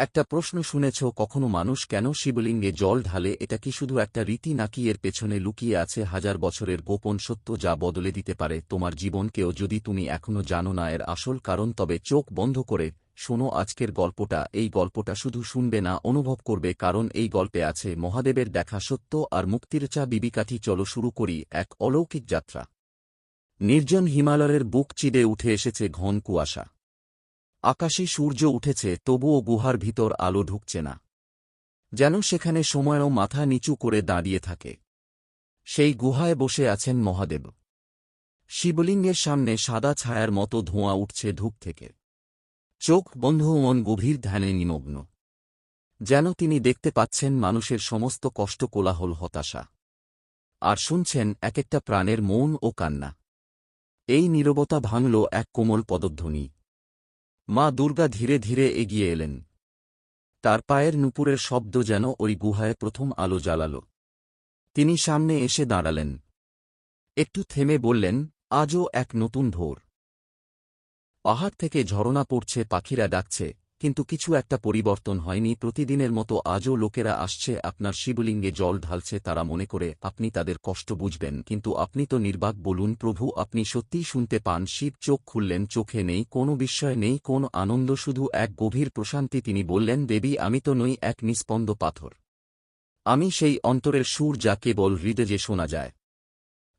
একটা প্রশ্ন শুনেছ, কখনো মানুষ কেন শিবলিঙ্গে জল ঢালে? এটা কি শুধু একটা রীতি নাকি এর পেছনে লুকিয়ে আছে হাজার বছরের গোপন সত্য যা বদলে দিতে পারে? তোমার জীবনকেও যদি তুমি এখনও জানো না, এর আসল কারণ তবে চোখ বন্ধ করে শোনো আজকের গল্পটা। এই গল্পটা শুধু শুনবে না, অনুভব করবে, কারণ এই গল্পে আছে মহাদেবের দেখা সত্য আর মুক্তির চা বিবিকাঠি, চলো শুরু করি এক অলৌকিক যাত্রা। নির্জন হিমালয়ের বুক চিড়ে উঠে এসেছে ঘন কুয়াশা। আকাশে সূর্য উঠেছে, তবুও গুহার ভিতর আলো ঢুকছে না। যেন সেখানে সময়ও মাথা নিচু করে দাঁড়িয়ে থাকে। সেই গুহায় বসে আছেন মহাদেব। শিবলিঙ্গের সামনে সাদা ছায়ার মতো ধোঁয়া উঠছে ধূপ থেকে। চোখ বন্ধ মন গভীর ধ্যানে নিমগ্ন। যেন তিনি দেখতে পাচ্ছেন মানুষের সমস্ত কষ্ট, কোলাহল, হতাশা। আর শুনছেন এক একটা প্রাণের মৌন ও কান্না। এই নীরবতা ভাঙল এক কোমল পদধ্বনি। মা দুর্গা ধীরে ধীরে এগিয়ে এলেন। তার পায়ের নুপুরের শব্দ যেন ওই গুহায় প্রথম আলো জ্বালাল। তিনি সামনে এসে দাঁড়ালেন। একটু থেমে বললেন, আজও এক নতুন ভোর। পাহাড় থেকে ঝরনা পড়ছে, পাখিরা ডাকছে। কিন্তু কিছু একটা পরিবর্তন হয়নি। প্রতিদিনের মতো আজও লোকেরা আসছে, আপনার শিবলিঙ্গে জল ঢালছে, তারা মনে করে, আপনি তাদের কষ্ট বুঝবেন, কিন্তু আপনি তো নির্বাক বলুন, প্রভু, আপনি সত্যিই শুনতে পান, শিব চোখ খুললেন, চোখে নেই, কোনো বিস্ময় নেই, কোন আনন্দ, শুধু এক গভীর প্রশান্তি তিনি বললেন, দেবী, আমি তো নই এক নিস্পন্দ পাথর। আমি সেই অন্তরের সুর যা কেবল হৃদয়ে শোনা যায়।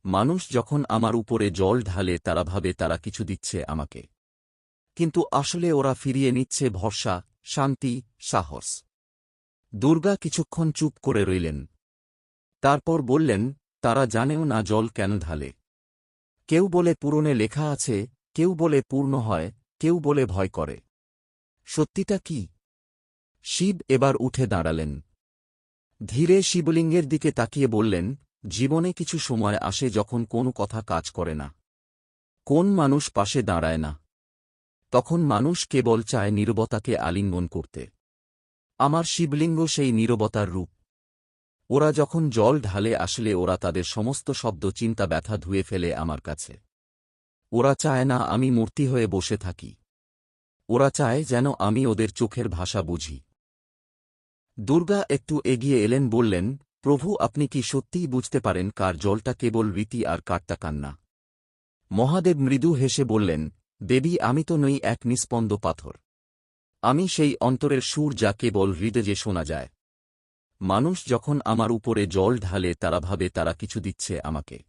মানুষ যখন আমার উপরে জল ঢালে, তারা ভাবে তারা কিছু দিচ্ছে আমাকে। কিন্তু আসলে ওরা ফিরিয়ে নিচ্ছে ভরসা, শান্তি, সাহস। দুর্গা কিছুক্ষণ চুপ করে রইলেন। তারপর বললেন, তারা জানেও না জল কেন ঢালে। কেউ বলে পূরণে লেখা আছে, কেউ বলে পূর্ণ হয়, কেউ বলে ভয় করে। সত্যিটা কি? শিব এবার উঠে দাঁড়ালেন। ধীরে শিবলিঙ্গের দিকে তাকিয়ে বললেন, জীবনে কিছু সময় আসে যখন কোন কথা কাজ করে না। কোন মানুষ পাশে দাঁড়ায় না। তখন মানুষ কেবল চায় নীরবতাকে আলিঙ্গন করতে। আমার শিবলিঙ্গ সেই নীরবতার রূপ। ওরা যখন জল ঢালে আসলে ওরা তাদের সমস্ত শব্দ চিন্তা ব্যথা ধুয়ে ফেলে আমার কাছে। ওরা চায় না আমি মূর্তি হয়ে বসে থাকি। ওরা চায় যেন আমি ওদের চোখের ভাষা বুঝি। দুর্গা একটু এগিয়ে এলেন, বললেন, প্রভু, আপনি কি সত্যিই বুঝতে পারেন কার জলটা কেবল রীতি আর কারটা কান্না? মহাদেব মৃদু হেসে বললেন দেবী, আমি তো নই এক নিস্পন্দ পাথর। আমি সেই অন্তরের সুর যা কেবল হৃদয়ে শোনা যায়। মানুষ যখন আমার উপরে জল ঢালে, তারা ভাবে তারা কিছু দিচ্ছে আমাকে।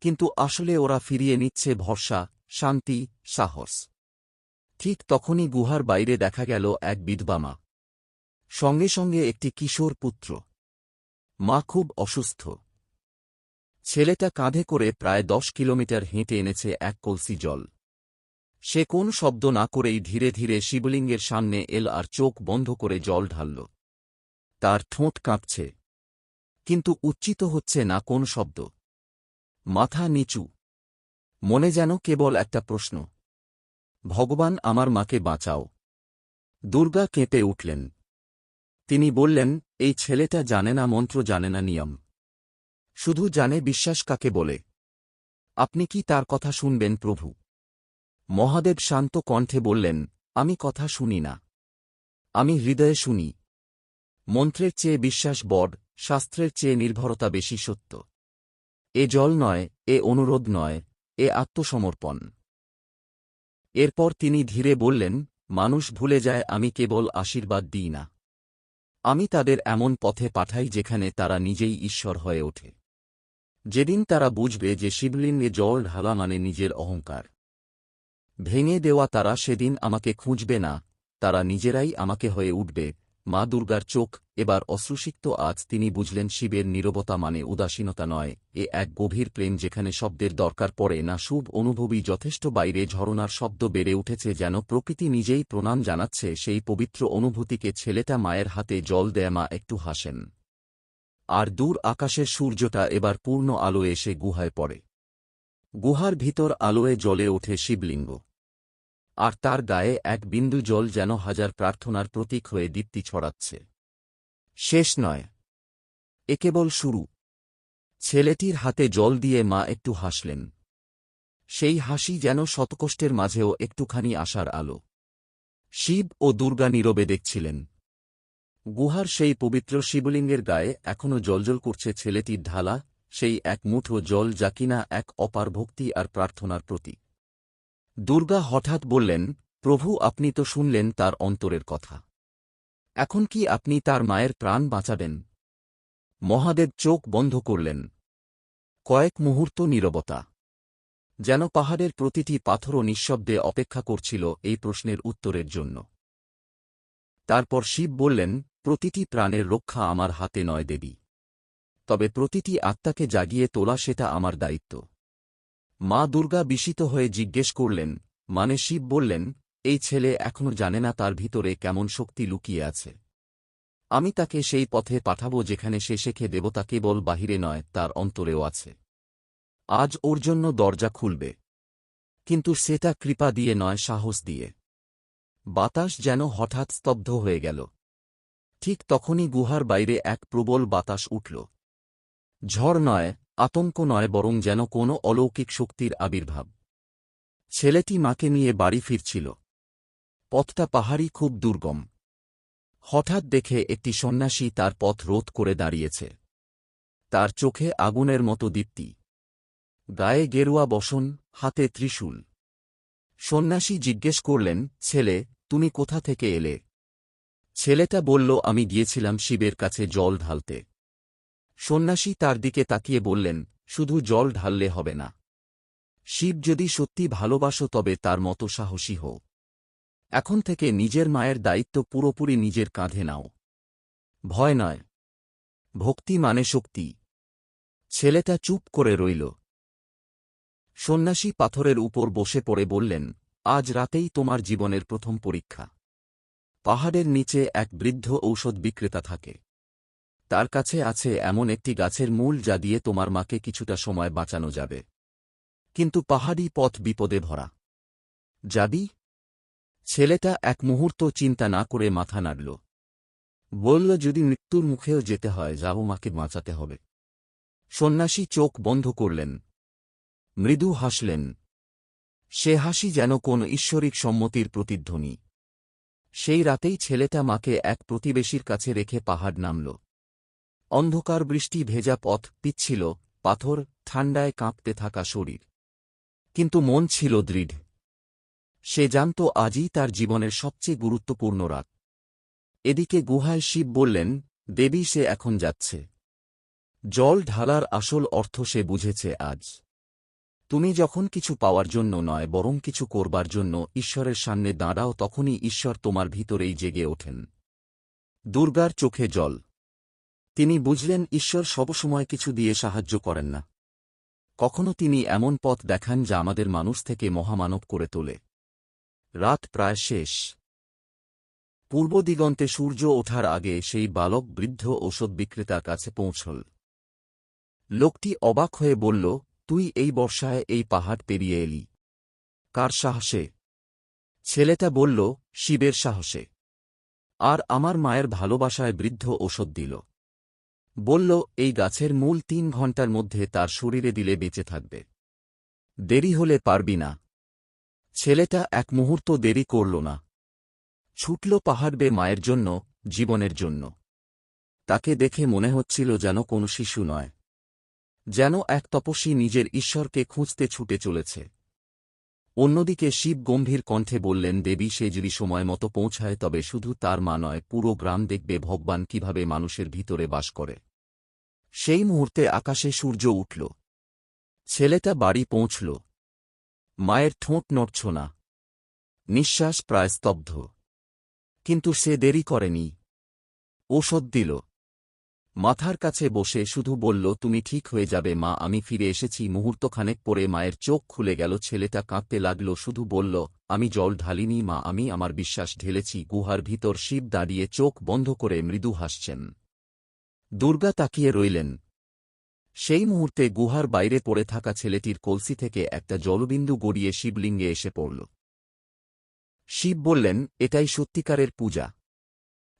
কিন্তু আসলে ওরা ফিরিয়ে নিচ্ছে ভরসা, শান্তি, সাহস। ঠিক তখনই গুহার বাইরে দেখা গেল এক বিধবা মা। সঙ্গে সঙ্গে একটি কিশোর পুত্র। মা খুব অসুস্থ। ছেলেটা কাঁধে করে প্রায় দশ কিলোমিটার হেঁটে এনেছে এক কলসি জল। সে কোন শব্দ না করেই ধীরে ধীরে শিবলিঙ্গের সামনে এল আর চোখ বন্ধ করে জল ঢালল। তার ঠোঁট কাঁপছে। কিন্তু উচ্চিত হচ্ছে না কোন শব্দ। মাথা নিচু। মনে যেন কেবল একটা প্রশ্ন। ভগবান আমার মাকে বাঁচাও। দুর্গা কেঁপে উঠলেন। তিনি বললেন, এই ছেলেটা জানে না মন্ত্র, জানে না নিয়ম। শুধু জানে বিশ্বাস কাকে বলে। আপনি কি তার কথা শুনবেন প্রভু? মহাদেব শান্ত কণ্ঠে বললেন, আমি কথা শুনি না। আমি হৃদয়ে শুনি। মন্ত্রের চেয়ে বিশ্বাস বড, শাস্ত্রের চেয়ে নির্ভরতা বেশি সত্য। এ জল নয়, এ অনুরোধ নয়, এ আত্মসমর্পণ। এরপর তিনি ধীরে বললেন, মানুষ ভুলে যায়, আমি কেবল আশীর্বাদ দিই না। আমি তাদের এমন পথে পাঠাই যেখানে তারা নিজেই ঈশ্বর হয়ে ওঠে। যেদিন তারা বুঝবে যে শিবলিঙ্গে জল ঢালা মানে নিজের অহংকার। ভেঙে দেওয়া তারা সেদিন আমাকে খুঁজবে না, তারা নিজেরাই আমাকে হয়ে উঠবে। মা দুর্গার চোখ, এবার অশ্রুসিক্ত আজ তিনি বুঝলেন শিবের নীরবতা মানে উদাসীনতা নয়, এ এক গভীর প্রেম যেখানে শব্দের দরকার পড়ে না, শুভ অনুভবী যথেষ্ট বাইরে ঝরনার শব্দ বেড়ে উঠেছে যেন প্রকৃতি নিজেই প্রণাম জানাচ্ছে, সেই পবিত্র অনুভূতিকে ছেলেটা মায়ের হাতে জল দেয় মা একটু হাসেন। আর দূর আকাশের সূর্যটা এবার পূর্ণ আলো এসে গুহায় পড়ে। গুহার ভিতর আলোয় জলে ওঠে শিবলিঙ্গ। আর তার গায়ে এক বিন্দু জল যেন হাজার প্রার্থনার প্রতীক হয়ে দীপ্তি ছড়াচ্ছে। শেষ নয়। এ কেবল শুরু। ছেলেটির হাতে জল দিয়ে মা একটু হাসলেন। সেই হাসি যেন শতকষ্টের মাঝেও একটুখানি আসার আলো। শিব ও দুর্গা নীরবে দেখছিলেন। গুহার সেই পবিত্র শিবলিঙ্গের গায়ে এখনও জলজল করছে ছেলেটির ঢালা, সেই এক মুঠো জল যা কিনা এক অপার ভক্তি আর প্রার্থনার প্রতীক। দুর্গা হঠাৎ বললেন, প্রভু, আপনি তো শুনলেন তার অন্তরের কথা। এখন কি আপনি তার মায়ের প্রাণ বাঁচাবেন? মহাদেব চোখ বন্ধ করলেন। কয়েক মুহূর্ত নীরবতা। যেন পাহাড়ের প্রতিটি পাথরও নিঃশব্দে অপেক্ষা করছিল এই প্রশ্নের উত্তরের জন্য। তারপর শিব বললেন, প্রতিটি প্রাণের রক্ষা আমার হাতে নয় দেবী। তবে প্রতিটি আত্মাকে জাগিয়ে তোলা সেটা আমার দায়িত্ব। মা দুর্গা বিস্মিত হয়ে জিজ্ঞেস করলেন মানে শিব বললেন, এই ছেলে এখনও জানে না তার ভিতরে কেমন শক্তি লুকিয়ে আছে। আমি তাকে সেই পথে পাঠাবো যেখানে সে শেখে দেবতা কেবল বাহিরে নয়, তার অন্তরেও আছে। আজ ওর জন্য দরজা খুলবে। কিন্তু সেটা কৃপা দিয়ে নয়, সাহস দিয়ে। বাতাস যেন হঠাৎ স্তব্ধ হয়ে গেল। ঠিক তখনই গুহার বাইরে এক প্রবল বাতাস উঠল। ঝড় নয় আতঙ্ক নয় বরং যেন কোনো অলৌকিক শক্তির আবির্ভাব। ছেলেটি মাকে নিয়ে বাড়ি ফিরছিল। পথটা পাহাড়ি, খুব দুর্গম। হঠাৎ দেখে একটি সন্ন্যাসী তার পথ রোধ করে দাঁড়িয়েছে। তার চোখে আগুনের মতো দীপ্তি। গায়ে গেরুয়া বসন, হাতে ত্রিশূল। সন্ন্যাসী জিজ্ঞেস করলেন, ছেলে, তুমি কোথা থেকে এলে? ছেলেটা বলল, আমি গিয়েছিলাম শিবের কাছে জল ঢালতে। সন্ন্যাসী তার দিকে তাকিয়ে বললেন, শুধু জল ঢাললে হবে না। শিব যদি সত্যি ভালোবাসো তবে তার মতো সাহসী হও। এখন থেকে নিজের মায়ের দায়িত্ব পুরোপুরি নিজের কাঁধে নাও। ভয় নয়। ভক্তি মানে শক্তি। ছেলেটা চুপ করে রইল। সন্ন্যাসী পাথরের উপর বসে পড়ে বললেন, আজ রাতেই তোমার জীবনের প্রথম পরীক্ষা। পাহাড়ের নিচে এক বৃদ্ধ ঔষধ বিক্রেতা থাকে। তার কাছে আছে এমন একটি গাছের মূল যা দিয়ে তোমার মাকে কিছুটা সময় বাঁচানো যাবে। কিন্তু পাহাড়ি পথ বিপদে ভরা। যাবি? ছেলেটা এক মুহূর্ত চিন্তা না করে মাথা নাড়ল। বলল, যদি মৃত্যুর মুখেও যেতে হয় যাও মাকে বাঁচাতে হবে। সন্ন্যাসী চোখ বন্ধ করলেন। মৃদু হাসলেন। সে হাসি যেন কোন ঈশ্বরিক সম্মতির প্রতিধ্বনি। সেই রাতেই ছেলেটা মাকে এক প্রতিবেশীর কাছে রেখে পাহাড় নামল। অন্ধকার বৃষ্টি ভেজা পথ পিচ্ছিল, পাথর ঠান্ডায় কাঁপতে থাকা শরীর। কিন্তু মন ছিল দৃঢ়। সে জানত আজই তার জীবনের সবচেয়ে গুরুত্বপূর্ণ রাত। এদিকে গুহায় শিব বললেন, দেবী, সে এখন যাচ্ছে। জল ঢালার আসল অর্থ সে বুঝেছে আজ। তুমি যখন কিছু পাওয়ার জন্য নয়, বরং কিছু করবার জন্য ঈশ্বরের সামনে দাঁড়াও, তখনই ঈশ্বর তোমার ভিতরেই জেগে ওঠেন। দুর্গার চোখে জল। তিনি বুঝলেন ঈশ্বর সবসময় কিছু দিয়ে সাহায্য করেন না। কখনো তিনি এমন পথ দেখান যা আমাদের মানুষ থেকে মহামানব করে তোলে। রাত প্রায় শেষ। পূর্ব দিগন্তে সূর্য ওঠার আগে সেই বালক বৃদ্ধ ঔষধ বিক্রেতার কাছে পৌঁছল। লোকটি অবাক হয়ে বলল, তুই এই বর্ষায় এই পাহাড় পেরিয়ে এলি। কার সাহসে? ছেলেটা বলল, শিবের সাহসে। আর আমার মায়ের ভালোবাসায় বৃদ্ধ ওষুধ দিল। বলল, এই গাছের মূল তিন ঘণ্টার মধ্যে তার শরীরে দিলে বেঁচে থাকবে। দেরি হলে পারবি না। ছেলেটা এক মুহূর্ত দেরি করল না। ছুটল পাহাড় বে মায়ের জন্য, জীবনের জন্য। তাকে দেখে মনে হচ্ছিল যেন কোনো শিশু নয়। যেন এক তপস্বী নিজের ঈশ্বরকে খুঁজতে ছুটে চলেছে। অন্যদিকে শিব গম্ভীর কণ্ঠে বললেন, দেবী, সে যদি সময় মতো পৌঁছায়, তবে শুধু তার মা নয়, পুরো গ্রাম দেখবে ভগবান কীভাবে মানুষের ভিতরে বাস করে। সেই মুহূর্তে আকাশে সূর্য উঠল। ছেলেটা বাড়ি পৌঁছল। মায়ের ঠোঁট নড়ছ না। নিঃশ্বাস প্রায় স্তব্ধ। কিন্তু সে দেরি করেনি। ওষুধ দিল। মাথার কাছে বসে শুধু বলল, তুমি ঠিক হয়ে যাবে, মা, আমি ফিরে এসেছি। মুহূর্তখানেক পরে মায়ের চোখ খুলে গেল, ছেলেটা কাঁদতে লাগল, শুধু বলল, আমি জল ঢালিনি, মা, আমি আমার বিশ্বাস ঢেলেছি। গুহার ভিতর শিব দাঁড়িয়ে চোখ বন্ধ করে মৃদু হাসছেন। দুর্গা তাকিয়ে রইলেন। সেই মুহূর্তে গুহার বাইরে পড়ে থাকা ছেলেটির কলসি থেকে একটা জলবিন্দু গড়িয়ে শিবলিঙ্গে এসে পড়ল। শিব বললেন, এটাই সত্যিকারের পূজা।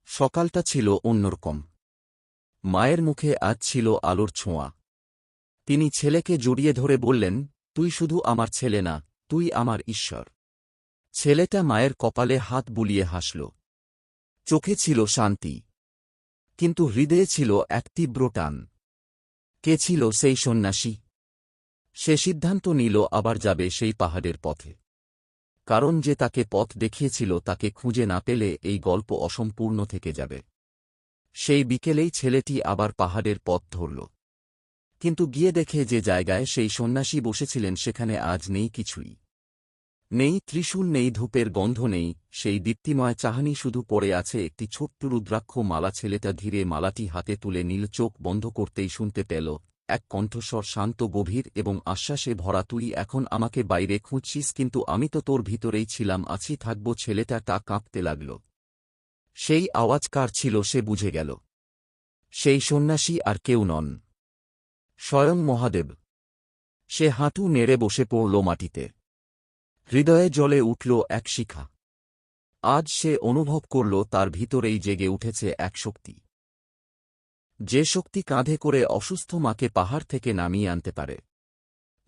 সকালটা ছিল অন্যরকম। মায়ের মুখে আজ ছিল আলোর ছোঁয়া। তিনি ছেলেকে জড়িয়ে ধরে বললেন, তুই শুধু আমার ছেলে না, তুই আমার ঈশ্বর। ছেলেটা মায়ের কপালে হাত বুলিয়ে হাসল। চোখে ছিল শান্তি, কিন্তু হৃদয়ে ছিল এক তীব্র টান। কে ছিল সেই সন্ন্যাসী? সে সিদ্ধান্ত নিল আবার যাবে সেই পাহাড়ের পথে। কারণ যে তাকে পথ দেখিয়েছিল তাকে খুঁজে না পেলে এই গল্প অসম্পূর্ণ থেকে যাবে। সেই বিকেলেই ছেলেটি আবার পাহাড়ের পথ ধরল। কিন্তু গিয়ে দেখে যে জায়গায় সেই সন্ন্যাসী বসেছিলেন সেখানে আজ নেই কিছুই। নেই ত্রিশূল, নেই ধূপের গন্ধ, নেই সেই দীপ্তিময় চাহানি, শুধু পড়ে আছে একটি ছোট্ট রুদ্রাক্ষ মালা। ছেলেটা ধীরে মালাটি হাতে তুলে নীল চোখ বন্ধ করতেই শুনতে পেল, এক কণ্ঠস্বর শান্ত, গভীর এবং আশ্বাসে ভরা, তুই এখন আমাকে বাইরে খুঁজছিস, কিন্তু আমি তো তোর ভিতরেই ছিলাম, আছি, থাকব। ছেলেটা তা কাঁপতে লাগল। সেই আওয়াজ কার ছিল সে বুঝে গেল। সেই সন্ন্যাসী আর কেউ নন। স্বয়ং মহাদেব। সে হাঁটু নেড়ে বসে পড়ল মাটিতে। হৃদয়ে জলে উঠল এক শিখা। আজ সে অনুভব করল তার ভিতরেই জেগে উঠেছে এক শক্তি। যে শক্তি কাঁধে করে অসুস্থ মাকে পাহাড় থেকে নামিয়ে আনতে পারে।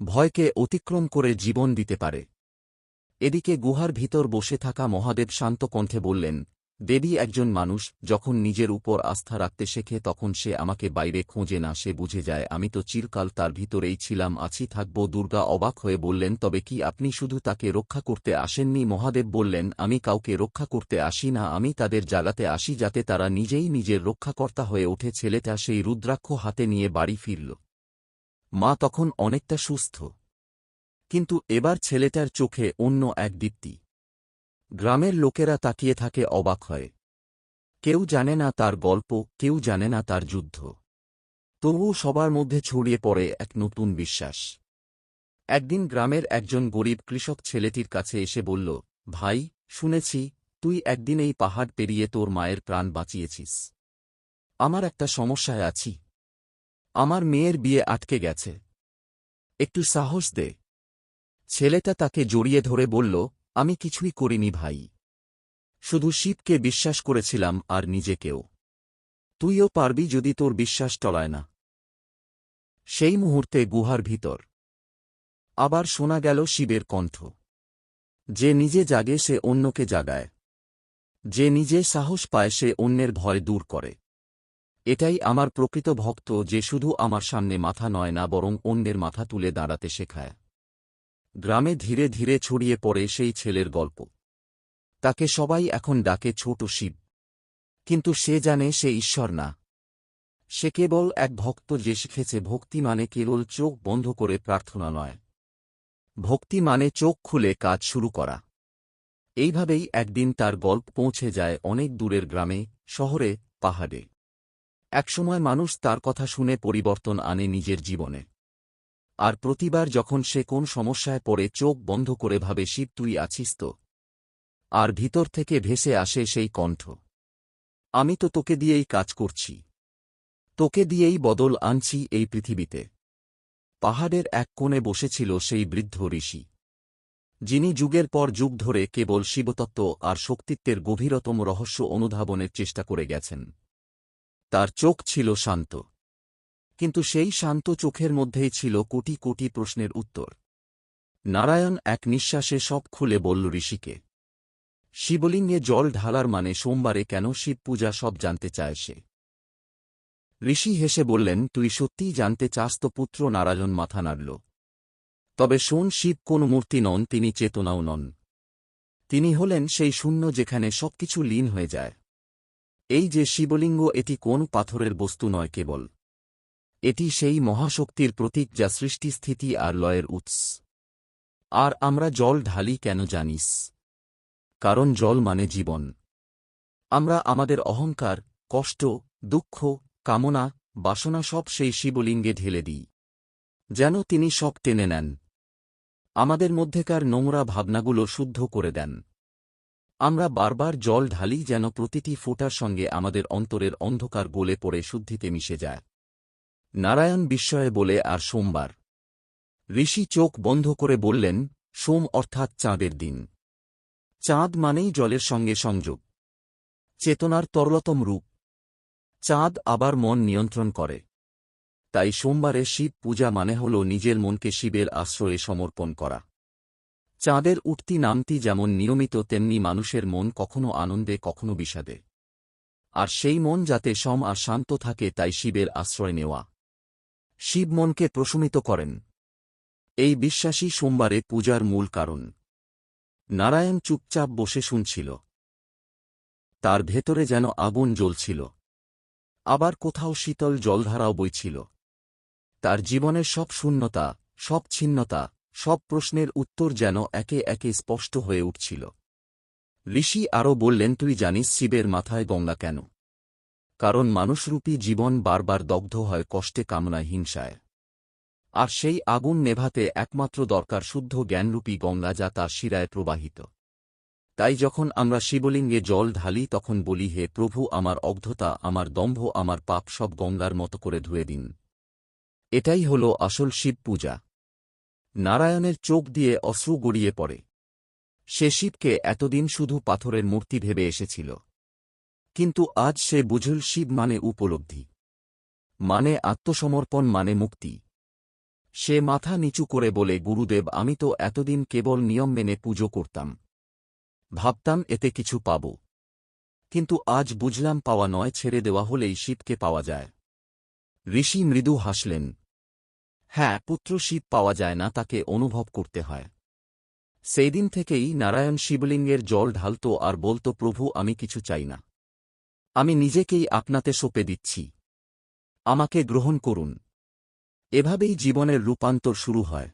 ভয়কে অতিক্রম করে জীবন দিতে পারে। এদিকে গুহার ভিতর বসে থাকা মহাদেব শান্ত কণ্ঠে বললেন দেবী একজন মানুষ, যখন নিজের উপর আস্থা রাখতে শেখে তখন সে আমাকে বাইরে খোঁজে না, সে বুঝে যায়, আমি তো চিরকাল তার ভিতরেই ছিলাম, আছি, থাকব। দুর্গা অবাক হয়ে বললেন, তবে কি আপনি শুধু তাকে রক্ষা করতে আসেননি? মহাদেব বললেন, আমি কাউকে রক্ষা করতে আসি না, আমি তাদের জাগাতে আসি যাতে তারা নিজেই নিজের রক্ষাকর্তা হয়ে ওঠে। ছেলেটা সেই রুদ্রাক্ষ হাতে নিয়ে বাড়ি ফিরল। মা তখন অনেকটা সুস্থ। কিন্তু এবার ছেলেটার চোখে অন্য এক দীপ্তি। গ্রামের লোকেরা তাকিয়ে থাকে অবাক হয়। কেউ জানে না তার গল্প, কেউ জানে না তার যুদ্ধ। তবুও সবার মধ্যে ছড়িয়ে পড়ে এক নতুন বিশ্বাস। একদিন গ্রামের একজন গরিব কৃষক ছেলেটির কাছে এসে বলল, ভাই, শুনেছি, তুই একদিন এই পাহাড় পেরিয়ে তোর মায়ের প্রাণ বাঁচিয়েছিস। আমার একটা সমস্যায় আছি। আমার মেয়ের বিয়ে আটকে গেছে। একটু সাহস দে। ছেলেটা তাকে জড়িয়ে ধরে বলল আমি কিছুই করিনি ভাই। শুধু শিবকে বিশ্বাস করেছিলাম আর নিজেকেও। তুইও পারবি যদি তোর বিশ্বাস টলায় না। সেই মুহূর্তে গুহার ভিতর। আবার শোনা গেল শিবের কণ্ঠ। যে নিজে জাগে সে অন্যকে জাগায়। যে নিজে সাহস পায় সে অন্যের ভয় দূর করে। এটাই আমার প্রকৃত ভক্ত যে শুধু আমার সামনে মাথা নয় না বরং অন্যের মাথা তুলে দাঁড়াতে শেখায়। গ্রামে ধীরে ধীরে ছড়িয়ে পড়ে সেই ছেলের গল্প। তাকে সবাই এখন ডাকে ছোট শিব। কিন্তু সে জানে সে ঈশ্বর না। সে কেবল এক ভক্ত যে শিখেছে ভক্তি মানে কেবল চোখ বন্ধ করে প্রার্থনা নয়। ভক্তি মানে চোখ খুলে কাজ শুরু করা। এইভাবেই একদিন তার গল্প পৌঁছে যায় অনেক দূরের গ্রামে, শহরে, পাহাড়ে। একসময় মানুষ তার কথা শুনে পরিবর্তন আনে নিজের জীবনে। আর প্রতিবার যখন সে কোন সমস্যায় পড়ে চোখ বন্ধ করে ভাবে, শিব, তুই আছিস তো? আর ভিতর থেকে ভেসে আসে সেই কণ্ঠ, আমি তো তোকে দিয়েই কাজ করছি। তোকে দিয়েই বদল আনছি এই পৃথিবীতে। পাহাড়ের এক কোণে বসেছিল সেই বৃদ্ধ ঋষি, যিনি যুগের পর যুগ ধরে কেবল শিবতত্ত্ব আর শক্তিত্বের গভীরতম রহস্য অনুধাবনের চেষ্টা করে গেছেন। তার চোখ ছিল শান্ত। কিন্তু সেই শান্ত চোখের মধ্যেই ছিল কোটি কোটি প্রশ্নের উত্তর। নারায়ণ এক নিঃশ্বাসে সব খুলে বলল, ঋষিকে, শিবলিঙ্গে জল ঢালার মানে সোমবারে কেন শিব পূজা সব জানতে চায় সে? ঋষি হেসে বললেন, তুই সত্যিই জানতে চাস তো পুত্র নারায়ণ মাথা নাড়ল। তবে শোন, শিব কোন মূর্তি নন, তিনি চেতনাও নন। তিনি হলেন সেই শূন্য যেখানে সবকিছু লীন হয়ে যায়। এই যে শিবলিঙ্গ এটি কোন পাথরের বস্তু নয় কেবল। এটি সেই মহাশক্তির প্রতীক যা সৃষ্টি স্থিতি আর লয়ের উৎস। আর আমরা জল ঢালি কেন জানিস? কারণ জল মানে জীবন। আমরা আমাদের অহংকার, কষ্ট, দুঃখ, কামনা, বাসনা সব সেই শিবলিঙ্গে ঢেলে দিই। যেন তিনি সব টেনে নেন। আমাদের মধ্যেকার নোংরা ভাবনাগুলো শুদ্ধ করে দেন। আমরা বারবার জল ঢালি যেন প্রতিটি ফোটার সঙ্গে আমাদের অন্তরের অন্ধকার গলে পড়ে শুদ্ধিতে মিশে যায়। নারায়ণ বিস্ময়ে বলে, আর সোমবার? ঋষি চোখ বন্ধ করে বললেন, সোম অর্থাৎ চাঁদের দিন। চাঁদ মানেই জলের সঙ্গে সংযোগ। চেতনার তরলতম রূপ। চাঁদ আবার মন নিয়ন্ত্রণ করে। তাই সোমবারে শিব পূজা মানে হল নিজের মনকে শিবের আশ্রয়ে সমর্পণ করা। চাঁদের উঠতি নামতি যেমন নিয়মিত, তেমনি মানুষের মন কখনো আনন্দে, কখনো বিষাদে। আর সেই মন যাতে সম আর শান্ত থাকে, তাই শিবের আশ্রয় নেওয়া। শিব মনকে প্রশমিত করেন। এই বিশ্বাসী সোমবারে পূজার মূল কারণ। নারায়ণ চুপচাপ বসে শুনছিল। তার ভেতরে যেন আগুন জ্বলছিল। আবার কোথাও শীতল জলধারাও বইছিল। তার জীবনের সব শূন্যতা, সব ছিন্নতা, সব প্রশ্নের উত্তর যেন একে একে স্পষ্ট হয়ে উঠছিল। ঋষি আরও বললেন, তুই জানিস শিবের মাথায় গঙ্গা কেন? কারণ মানুষরূপী জীবন বারবার দগ্ধ হয় কষ্টে কামনায় হিংসায়। আর সেই আগুন নেভাতে একমাত্র দরকার শুদ্ধ জ্ঞানরূপী গঙ্গা যা তার শিরায় প্রবাহিত। তাই যখন আমরা শিবলিঙ্গে জল ঢালি তখন বলি, হে প্রভু, আমার অগ্ধতা, আমার দম্ভ, আমার পাপ সব গঙ্গার মতো করে ধুয়ে দিন। এটাই হল আসল শিব পূজা। নারায়ণের চোখ দিয়ে অশ্রু গড়িয়ে পড়ে। সে শিবকে এতদিন শুধু পাথরের মূর্তি ভেবে এসেছিল। কিন্তু আজ সে বুঝল শিব মানে উপলব্ধি। মানে আত্মসমর্পণ মানে মুক্তি। সে মাথা নিচু করে বলে, গুরুদেব, আমি তো এতদিন কেবল নিয়ম মেনে পুজো করতাম। ভাবতাম এতে কিছু পাব। কিন্তু আজ বুঝলাম পাওয়া নয়, ছেড়ে দেওয়া হলেই শিবকে পাওয়া যায়। ঋষি মৃদু হাসলেন হ্যাঁ পুত্র শিব পাওয়া যায় না, তাকে অনুভব করতে হয়। সেই দিন থেকেই নারায়ণ শিবলিঙ্গের জল ঢালত আর বলত, প্রভু, আমি কিছু চাই না। আমি নিজেকেই আপনাতে সঁপে দিচ্ছি। আমাকে গ্রহণ করুন। এভাবেই জীবনের রূপান্তর শুরু হয়।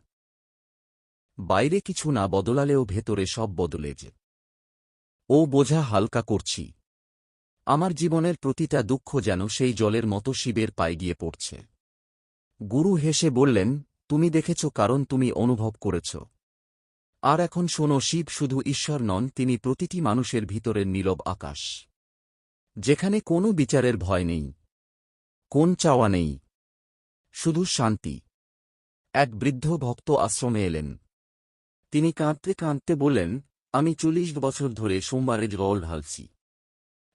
বাইরে কিছু না বদলালেও ভেতরে সব বদলে যে। ও বোঝা হালকা করছি। আমার জীবনের প্রতিটা দুঃখ যেন সেই জলের মতো শিবের পায়ে গিয়ে পড়ছে। গুরু হেসে বললেন, তুমি দেখেছ কারণ তুমি অনুভব করেছ। আর এখন শোনো, শিব শুধু ঈশ্বর নন, তিনি প্রতিটি মানুষের ভিতরের নীরব আকাশ। যেখানে কোনো বিচারের ভয় নেই, কোন চাওয়া নেই, শুধু শান্তি। এক বৃদ্ধ ভক্ত আশ্রমে এলেন। তিনি কাঁদতে কাঁদতে বললেন, আমি চল্লিশ বছর ধরে সোমবারে জল ঢালছি।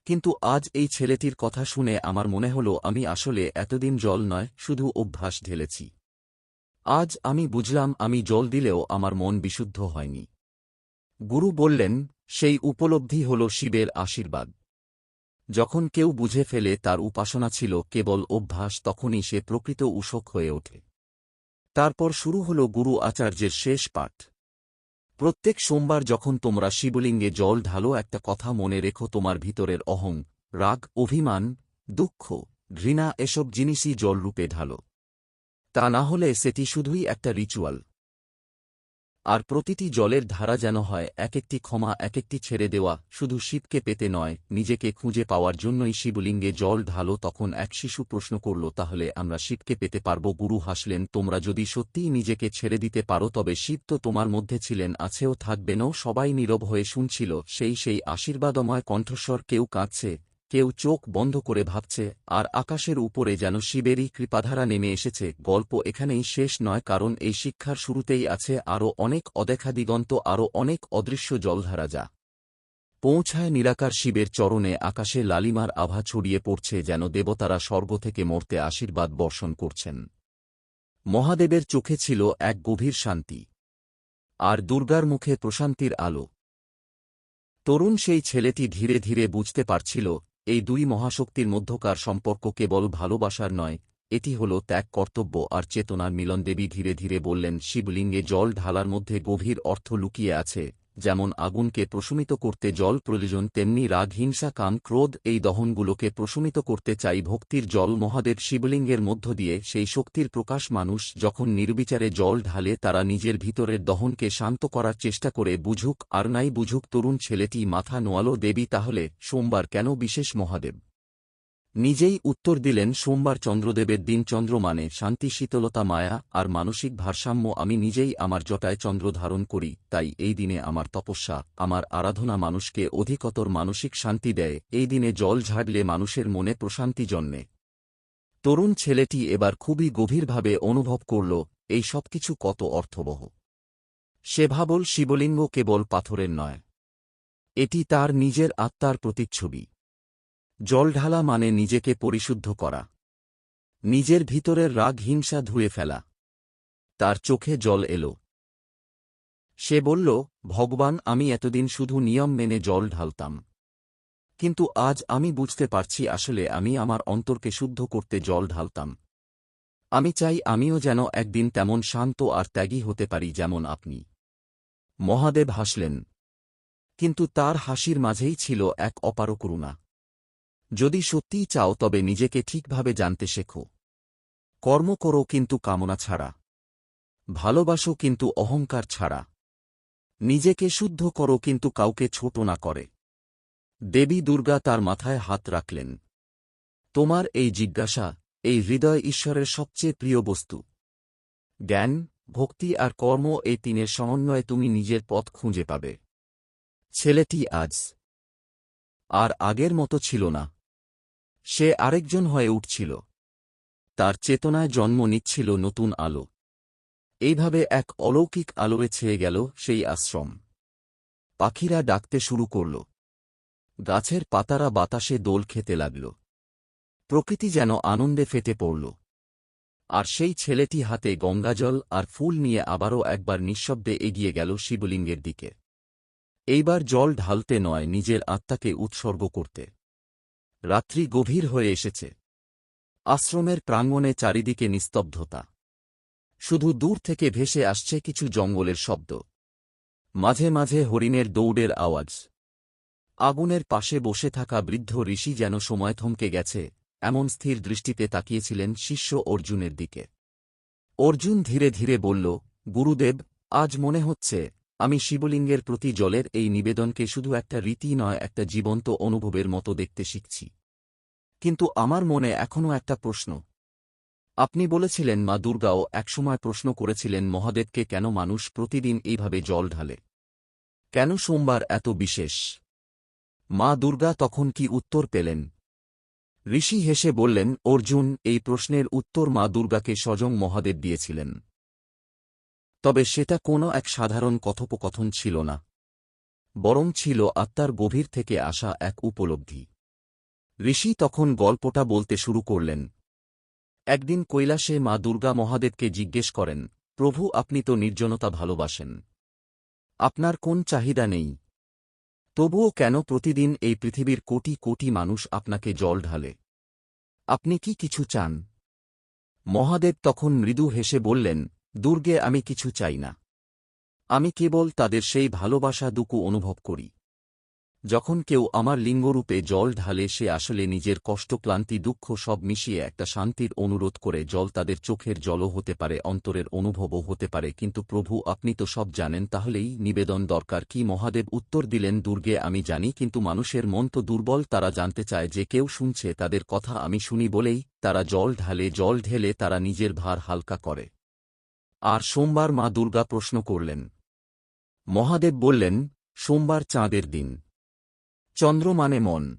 কিন্তু আজ এই ছেলেটির কথা শুনে আমার মনে হল আমি আসলে এতদিন জল নয়, শুধু অভ্যাস ঢেলেছি। আজ আমি বুঝলাম আমি জল দিলেও আমার মন বিশুদ্ধ হয়নি। গুরু বললেন, সেই উপলব্ধি হল শিবের আশীর্বাদ। যখন কেউ বুঝে ফেলে তার উপাসনা ছিল কেবল অভ্যাস, তখনই সে প্রকৃত উশক হয়ে ওঠে। তারপর শুরু হল গুরু আচার্যের শেষ পাঠ। প্রত্যেক সোমবার যখন তোমরা শিবলিঙ্গে জল ঢালো, একটা কথা মনে রেখো, তোমার ভিতরের অহং, রাগ, অভিমান, দুঃখ, ঘৃণা, এসব জিনিসই জলরূপে ঢালো। তা না হলে সেটি শুধুই একটা রিচুয়াল। আর প্রতিটি জলের ধারা যেন হয় এক একটি ক্ষমা এক একটি ছেড়ে দেওয়া, শুধু শিবকে পেতে নয়, নিজেকে খুঁজে পাওয়ার জন্যই শিবলিঙ্গে জল ঢালো তখন এক শিশু প্রশ্ন করল, তাহলে আমরা শিবকে পেতে পারব? গুরু হাসলেন, তোমরা যদি সত্যিই নিজেকে ছেড়ে দিতে পারো, তবে শিব তো তোমার মধ্যে ছিলেন, আছেও থাকবেনও, সবাই নীরব হয়ে শুনছিল, সেই সেই আশীর্বাদময় কণ্ঠস্বর কেউ কাঁদছে কেউ চোখ বন্ধ করে ভাবছে, আর আকাশের উপরে যেন শিবেরই কৃপাধারা নেমে এসেছে। গল্প এখানেই শেষ নয়, কারণ এই শিক্ষার শুরুতেই আছে আরও অনেক অদেখা দিগন্ত, আরও অনেক অদৃশ্য জলধারা যা পৌঁছায় নিরাকার শিবের চরণে। আকাশে লালিমার আভা ছড়িয়ে পড়ছে, যেন দেবতারা স্বর্গ থেকে মরতে আশীর্বাদ বর্ষণ করছেন। মহাদেবের চোখে ছিল এক গভীর শান্তি, আর দুর্গার মুখে প্রশান্তির আলো। তরুণ সেই ছেলেটি ধীরে ধীরে বুঝতে পারছিল এই দুই মহাশক্তির মধ্যকার সম্পর্ক কেবল ভালোবাসার নয়, এটি হল ত্যাগ কর্তব্য আর চেতনার মিলন দেবী ধীরে ধীরে বললেন, শিবলিঙ্গে জল ঢালার মধ্যে গভীর অর্থ লুকিয়ে আছে। যেমন আগুনকে প্রশমিত করতে জল প্রয়োজন, তেমনি রাগ, হিংসা, কাম, ক্রোধ এই দহনগুলোকে প্রশমিত করতে চাই। ভক্তির জল মহাদেব শিবলিঙ্গের মধ্য দিয়ে, সেই শক্তির প্রকাশ মানুষ যখন নির্বিচারে জল ঢালে তারা নিজের ভিতরের দহনকে শান্ত করার চেষ্টা করে, বুঝুক, আর নাই বুঝুক, তরুণ ছেলেটি মাথা নোয়ালো, দেবী, তাহলে সোমবার কেন বিশেষ মহাদেব? নিজেই উত্তর দিলেন, সোমবার চন্দ্রদেবের দিন চন্দ্র মানে শান্তি, শীতলতা, মায়া আর মানসিক ভারসাম্য। আমি নিজেই আমার জটায় চন্দ্র ধারণ করি, তাই এই দিনে আমার তপস্যা, আমার আরাধনা মানুষকে অধিকতর মানসিক শান্তি দেয়। এই দিনে জল ঝাড়লে মানুষের মনে প্রশান্তি জন্মে। তরুণ ছেলেটি এবার খুবই গভীরভাবে অনুভব করল, এই সবকিছু কত অর্থবহ। সে ভাবল, শিবলিঙ্গ কেবল পাথরের নয়, এটি তার নিজের আত্মার প্রতিচ্ছবি। জল ঢালা মানে নিজেকে পরিশুদ্ধ করা। নিজের ভিতরের রাগ হিংসা ধুয়ে ফেলা। তার চোখে জল এলো। সে বলল, ভগবান, আমি এতদিন শুধু নিয়ম মেনে জল ঢালতাম। কিন্তু আজ আমি বুঝতে পারছি আসলে আমি আমার অন্তরকে শুদ্ধ করতে জল ঢালতাম। আমি চাই আমিও যেন একদিন তেমন শান্ত আর ত্যাগী হতে পারি যেমন আপনি। মহাদেব হাসলেন। কিন্তু তার হাসির মাঝেই ছিল এক অপার করুণা যদি সত্যিই চাও তবে নিজেকে ঠিকভাবে জানতে শেখো। কর্ম করো কিন্তু কামনা ছাড়া। ভালোবাসো কিন্তু অহংকার ছাড়া। নিজেকে শুদ্ধ করো কিন্তু কাউকে ছোট না করে। দেবী দুর্গা তার মাথায় হাত রাখলেন। তোমার এই জিজ্ঞাসা, এই হৃদয় ঈশ্বরের সবচেয়ে প্রিয় বস্তু। জ্ঞান, ভক্তি আর কর্ম এই তিনের সমন্বয়ে তুমি নিজের পথ খুঁজে পাবে। ছেলেটি আজ, আর আগের মতো ছিল না। সে আরেকজন হয়ে উঠছিল। তার চেতনায় জন্ম নিচ্ছিল নতুন আলো। এইভাবে এক অলৌকিক আলোয় ছেয়ে গেল সেই আশ্রম। পাখিরা ডাকতে শুরু করল। গাছের পাতারা বাতাসে দোল খেতে লাগল। প্রকৃতি যেন আনন্দে ফেটে পড়ল। আর সেই ছেলেটি হাতে গঙ্গাজল আর ফুল নিয়ে আবারও একবার নিঃশব্দে এগিয়ে গেল শিবলিঙ্গের দিকে। এইবার জল ঢালতে নয়, নিজের আত্মাকে উৎসর্গ করতে। রাত্রি গভীর হয়ে এসেছে। আশ্রমের প্রাঙ্গণে চারিদিকে নিস্তব্ধতা। শুধু দূর থেকে ভেসে আসছে কিছু জঙ্গলের শব্দ। মাঝে মাঝে হরিণের দৌড়ের আওয়াজ। আগুনের পাশে বসে থাকা বৃদ্ধ ঋষি যেন সময় থমকে গেছে, এমন স্থির দৃষ্টিতে তাকিয়েছিলেন শিষ্য অর্জুনের দিকে। অর্জুন ধীরে ধীরে বলল, গুরুদেব, আজ মনে হচ্ছে আমি শিবলিঙ্গের প্রতি জলের এই নিবেদনকে শুধু একটা রীতি নয়, একটা জীবন্ত অনুভবের মতো দেখতে শিখছি। কিন্তু আমার মনে এখনও একটা প্রশ্ন। আপনি বলেছিলেন, মা দুর্গাও একসময় প্রশ্ন করেছিলেন, মহাদেবকে কেন মানুষ প্রতিদিন এইভাবে জল ঢালে? কেন সোমবার এত বিশেষ? মা দুর্গা তখন কি উত্তর পেলেন? ঋষি হেসে বললেন, অর্জুন, এই প্রশ্নের উত্তর মা দুর্গাকে স্বজং মহাদেব দিয়েছিলেন। তবে সেটা কোনো এক সাধারণ কথোপকথন ছিল না, বরং ছিল আত্মার গভীর থেকে আসা এক উপলব্ধি। ঋষি তখন গল্পটা বলতে শুরু করলেন। একদিন কৈলাসে মা দুর্গা মহাদেবকে জিজ্ঞেস করেন, প্রভু, আপনি তো নির্জনতা ভালোবাসেন। আপনার কোন চাহিদা নেই? তবুও কেন প্রতিদিন এই পৃথিবীর কোটি কোটি মানুষ আপনাকে জল ঢালে? আপনি কি কিছু চান? মহাদেব তখন মৃদু হেসে বললেন দুর্গে আমি কিছু চাই না। আমি কেবল তাদের সেই ভালোবাসা দুকু অনুভব করি। যখন কেউ আমার লিঙ্গরূপে জল ঢালে সে আসলে নিজের কষ্ট, ক্লান্তি, দুঃখ সব মিশিয়ে একটা শান্তির অনুরোধ করে জল তাদের চোখের জলও হতে পারে, অন্তরের অনুভবও হতে পারে, কিন্তু প্রভু আপনি তো সব জানেন, তাহলেই নিবেদন দরকার। কি মহাদেব উত্তর দিলেন, দুর্গে আমি জানি, কিন্তু মানুষের মন তো দুর্বল, তারা জানতে চায় যে কেউ শুনছে, তাদের কথা আমি শুনি বলেই তারা জল ঢালে, জল ঢেলে তারা নিজের ভার হালকা করে। আর সোমবার মা দুর্গা প্রশ্ন করলেন। মহাদেব বললেন, সোমবার চাঁদের দিন। চন্দ্র মানে মন।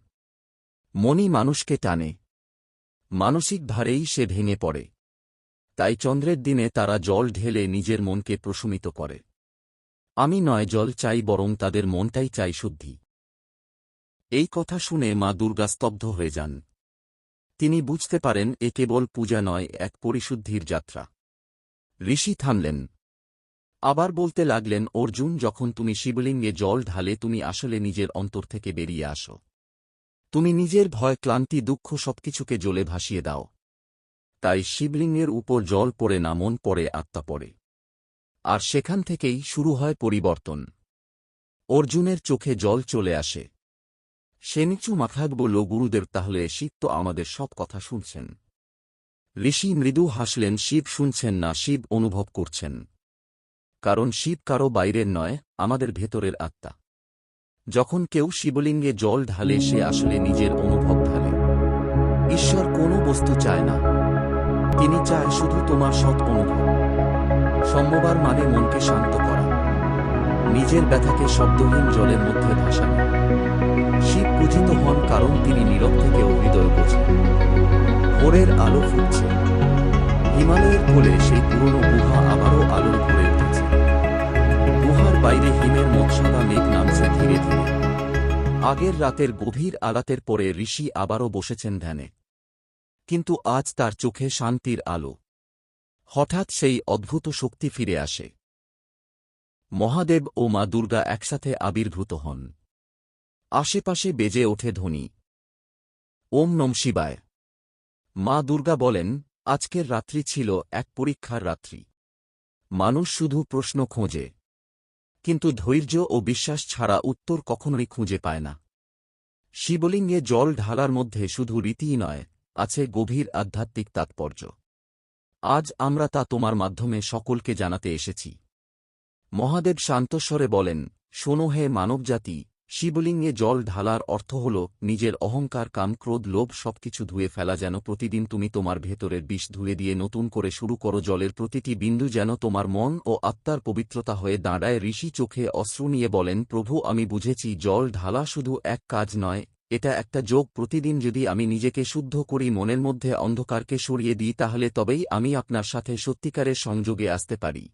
মনই মানুষকে টানে। মানসিক ভারেই সে ভেঙে পড়ে। তাই চন্দ্রের দিনে তারা জল ঢেলে নিজের মনকে প্রশমিত করে। আমি নয় জল চাই বরং তাদের মনটাই চাই শুদ্ধি। এই কথা শুনে মা দুর্গা স্তব্ধ হয়ে যান। তিনি বুঝতে পারেন, এ কেবল পূজা নয়, এক পরিশুদ্ধির যাত্রা। ঋষি থামলেন। আবার বলতে লাগলেন, অর্জুন, যখন তুমি শিবলিঙ্গে জল ঢালে, তুমি আসলে নিজের অন্তর থেকে বেরিয়ে আসো। তুমি নিজের ভয়, ক্লান্তি, দুঃখ সবকিছুকে জলে ভাসিয়ে দাও। তাই শিবলিঙ্গের উপর জল পড়ে না, মন পড়ে, আত্মা পড়ে। আর সেখান থেকেই শুরু হয় পরিবর্তন। অর্জুনের চোখে জল চলে আসে। সে নিচু মাথায় বলল, গুরুদেব, তাহলে শীত তো আমাদের সব কথা শুনছেন। ঋষি মৃদু হাসলেন, শিব শুনছেন না, শিব অনুভব করছেন। কারণ শিব কারও বাইরের নয়, আমাদের ভেতরের আত্মা। যখন কেউ শিবলিঙ্গে জল ঢালে, সে আসলে নিজের অনুভব ঢালে। ঈশ্বর কোনো বস্তু চায় না। তিনি চায় শুধু তোমার সৎ অনুভব। সম্মবার মানে মনকে শান্ত করা। নিজের ব্যথাকে শব্দহীন জলের মধ্যে ভাসানো। শিব পূজিত হন কারণ তিনি নীরব থেকেও হৃদয় বোঝেন। ভোরের আলো ফুটছে। হিমালয়ের কোলে সেই পুরনো গুহা আবারও আলোর ভরে উঠেছে। গুহার বাইরে হিমের মৎসাদা মেঘ নামছে ধীরে ধীরে। আগের রাতের গভীর আলাতের পরে ঋষি আবারও বসেছেন ধ্যানে। কিন্তু আজ তার চোখে শান্তির আলো। হঠাৎ সেই অদ্ভুত শক্তি ফিরে আসে। মহাদেব ও মা দুর্গা একসাথে আবির্ভূত হন। আশেপাশে বেজে ওঠে ধ্বনি। ওম নম শিবায়। মা দুর্গা বলেন, আজকের রাত্রি ছিল এক পরীক্ষার রাত্রি। মানুষ শুধু প্রশ্ন খোঁজে। কিন্তু ধৈর্য ও বিশ্বাস ছাড়া উত্তর কখনোই খুঁজে পায় না। শিবলিঙ্গে জল ঢালার মধ্যে শুধু রীতিই নয়, আছে গভীর আধ্যাত্মিক তাৎপর্য। আজ আমরা তা তোমার মাধ্যমে সকলকে জানাতে এসেছি। মহাদেব শান্তস্বরে বলেন, শোনো হে মানবজাতি শিবলিঙ্গে জল ঢালার অর্থ হল, নিজের অহংকার, কাম, ক্রোধ, লোভ সবকিছু ধুয়ে ফেলা যেন প্রতিদিন তুমি তোমার ভেতরের বিষ ধুয়ে দিয়ে নতুন করে শুরু করো জলের প্রতিটি বিন্দু যেন তোমার মন ও আত্মার পবিত্রতা হয়ে দাঁড়ায়। ঋষি চোখে অশ্রু নিয়ে বলেন, প্রভু, আমি বুঝেছি, জল ঢালা শুধু এক কাজ নয়, এটা একটা যোগ। প্রতিদিন যদি আমি নিজেকে শুদ্ধ করি, মনের মধ্যে অন্ধকারকে সরিয়ে দিই, তাহলে তবেই আমি আপনার সাথে সত্যিকারের সংযোগে আসতে পারি।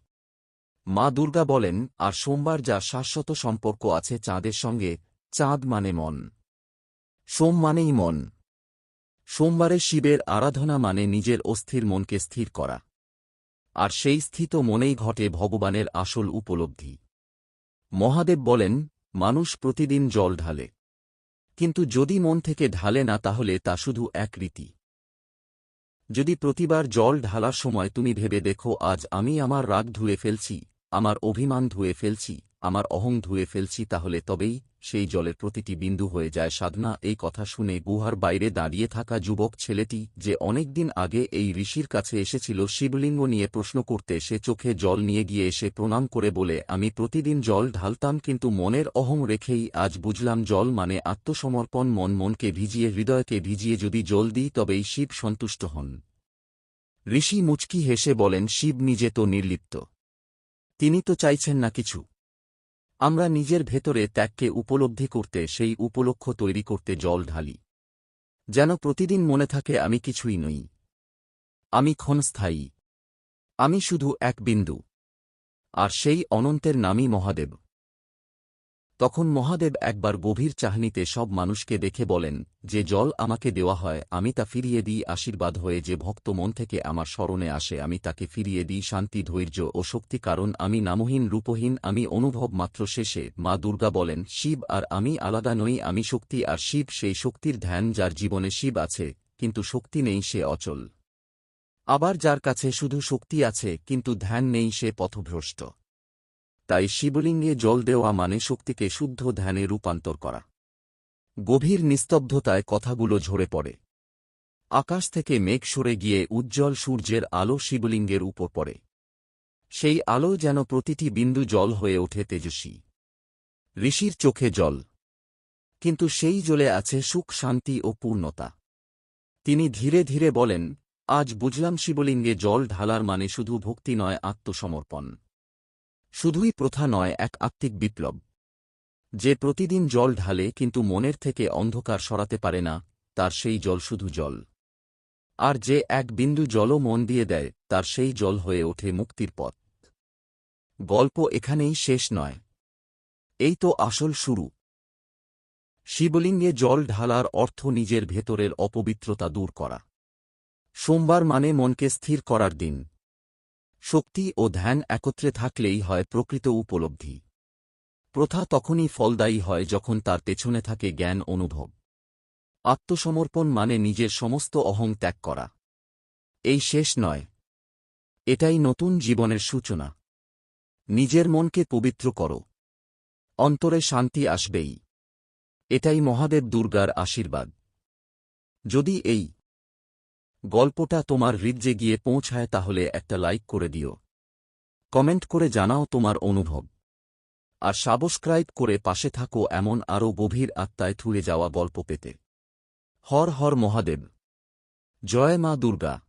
মা দুর্গা বলেন, আর সোমবার যা শাশ্বত সম্পর্ক আছে চাঁদের সঙ্গে, চাঁদ মানে মন। সোম মানেই মন। সোমবারে শিবের আরাধনা মানে নিজের অস্থির মনকে স্থির করা। আর সেই স্থিত মনেই ঘটে ভগবানের আসল উপলব্ধি। মহাদেব বলেন, মানুষ প্রতিদিন জল ঢালে। কিন্তু যদি মন থেকে ঢালে না, তাহলে তা শুধু এক রীতি। যদি প্রতিবার জল ঢালার সময় তুমি ভেবে দেখো, আজ আমি আমার রাগ ধুয়ে ফেলছি আমার অভিমান ধুয়ে ফেলছি, আমার অহং ধুয়ে ফেলছি তাহলে তবেই সেই জলের প্রতিটি বিন্দু হয়ে যায়। সাধনা, এই কথা শুনে গুহার বাইরে দাঁড়িয়ে থাকা যুবক ছেলেটি যে অনেকদিন আগে এই ঋষির কাছে এসেছিল শিবলিঙ্গ নিয়ে প্রশ্ন করতে, সে চোখে জল নিয়ে গিয়ে এসে প্রণাম করে বলে, আমি প্রতিদিন জল ঢালতাম কিন্তু মনের অহং রেখেই আজ বুঝলাম জল মানে আত্মসমর্পণ, মন মনকে ভিজিয়ে, হৃদয়কে ভিজিয়ে যদি জল দিই তবেই শিব সন্তুষ্ট হন। ঋষি মুচকি হেসে বলেন, শিব নিজে তো নির্লিপ্ত। তিনি তো চাইছেন না কিছু। আমরা নিজের ভেতরে ত্যাগকে উপলব্ধি করতে সেই উপলক্ষ তৈরি করতে জল ঢালি। যেন প্রতিদিন মনে থাকে আমি কিছুই নই। আমি ক্ষণস্থায়ী। আমি শুধু এক বিন্দু। আর সেই অনন্তের নামই মহাদেব। তখন মহাদেব একবার গভীর চাহনিতে সব মানুষকে দেখে বলেন, যে জল আমাকে দেওয়া হয়, আমি তা ফিরিয়ে দিই, আশীর্বাদ হয়ে যে ভক্ত মন থেকে আমার স্মরণে আসে, আমি তাকে ফিরিয়ে দিই, শান্তি, ধৈর্য ও শক্তি, কারণ আমি নামহীন, রূপহীন, আমি অনুভব মাত্র শেষে। মা দুর্গা বলেন, শিব আর আমি আলাদা নই, আমি শক্তি আর শিব, সেই শক্তির ধ্যান যার জীবনে শিব আছে, কিন্তু শক্তি নেই, সে অচল। আবার যার কাছে শুধু শক্তি আছে, কিন্তু ধ্যান নেই, সে পথভ্রষ্ট। তাই শিবলিঙ্গে জল দেওয়া মানে শক্তিকে শুদ্ধ ধ্যানে রূপান্তর করা। গভীর নিস্তব্ধতায় কথাগুলো ঝরে পড়ে। আকাশ থেকে মেঘ সরে গিয়ে উজ্জ্বল সূর্যের আলো শিবলিঙ্গের উপর পড়ে। সেই আলো যেন প্রতিটি বিন্দু জল হয়ে ওঠে তেজস্বী। ঋষির চোখে জল। কিন্তু সেই জলে আছে সুখ, শান্তি ও পূর্ণতা। তিনি ধীরে ধীরে বলেন, আজ বুঝলাম শিবলিঙ্গে জল ঢালার মানে শুধু ভক্তি নয়, আত্মসমর্পণ। শুধুই প্রথা নয়, এক আত্মিক বিপ্লব। যে প্রতিদিন জল ঢালে কিন্তু মনের থেকে অন্ধকার সরাতে পারে না, তার সেই জল শুধু জল। আর যে এক বিন্দু জলও মন দিয়ে দেয়, তার সেই জল হয়ে ওঠে মুক্তির পথ। গল্প এখানেই শেষ নয়। এই তো আসল শুরু। শিবলিঙ্গে জল ঢালার অর্থ নিজের ভেতরের অপবিত্রতা দূর করা। সোমবার মানে মনকে স্থির করার দিন। শক্তি ও ধ্যান একত্রে থাকলেই হয় প্রকৃত উপলব্ধি। প্রথা তখনই ফলদায়ী হয় যখন তার পেছনে থাকে জ্ঞান অনুভব। আত্মসমর্পণ মানে নিজের সমস্ত অহং ত্যাগ করা। এই শেষ নয়। এটাই নতুন জীবনের সূচনা। নিজের মনকে পবিত্র করো। অন্তরে শান্তি আসবেই। এটাই মহাদেব দুর্গার আশীর্বাদ। যদি এই গল্পটা তোমার হৃদ্যে গিয়ে পৌঁছায় তাহলে একটা লাইক করে দিও। কমেন্ট করে জানাও তোমার অনুভব। আর সাবস্ক্রাইব করে পাশে থাকো এমন আরও গভীর আত্মায় থুয়ে যাওয়া গল্প পেতে। হর হর মহাদেব। জয় মা দুর্গা।